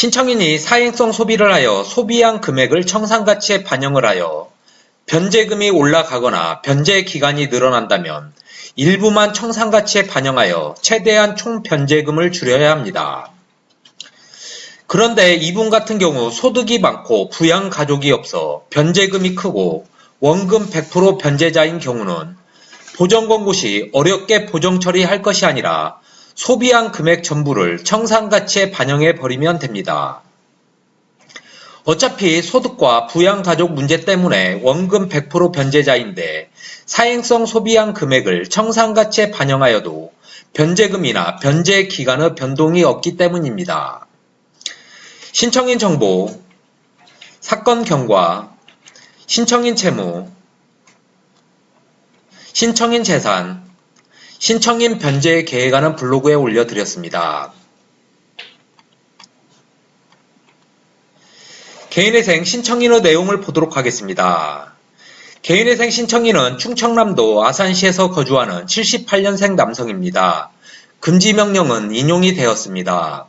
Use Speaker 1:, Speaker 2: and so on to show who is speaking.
Speaker 1: 신청인이 사행성 소비를 하여 소비한 금액을 청산가치에 반영을 하여 변제금이 올라가거나 변제 기간이 늘어난다면 일부만 청산가치에 반영하여 최대한 총 변제금을 줄여야 합니다. 그런데 이분 같은 경우 소득이 많고 부양 가족이 없어 변제금이 크고 원금 100% 변제자인 경우는 보정 권고 시 어렵게 보정 처리할 것이 아니라 소비한 금액 전부를 청산가치에 반영해 버리면 됩니다. 어차피 소득과 부양가족 문제 때문에 원금 100% 변제자인데 사행성 소비한 금액을 청산가치에 반영하여도 변제금이나 변제 기간의 변동이 없기 때문입니다. 신청인 정보, 사건 경과, 신청인 채무, 신청인 재산, 신청인 변제 계획안은 블로그에 올려드렸습니다. 개인회생 신청인의 내용을 보도록 하겠습니다. 개인회생 신청인은 충청남도 아산시에서 거주하는 78년생 남성입니다. 금지명령은 인용이 되었습니다.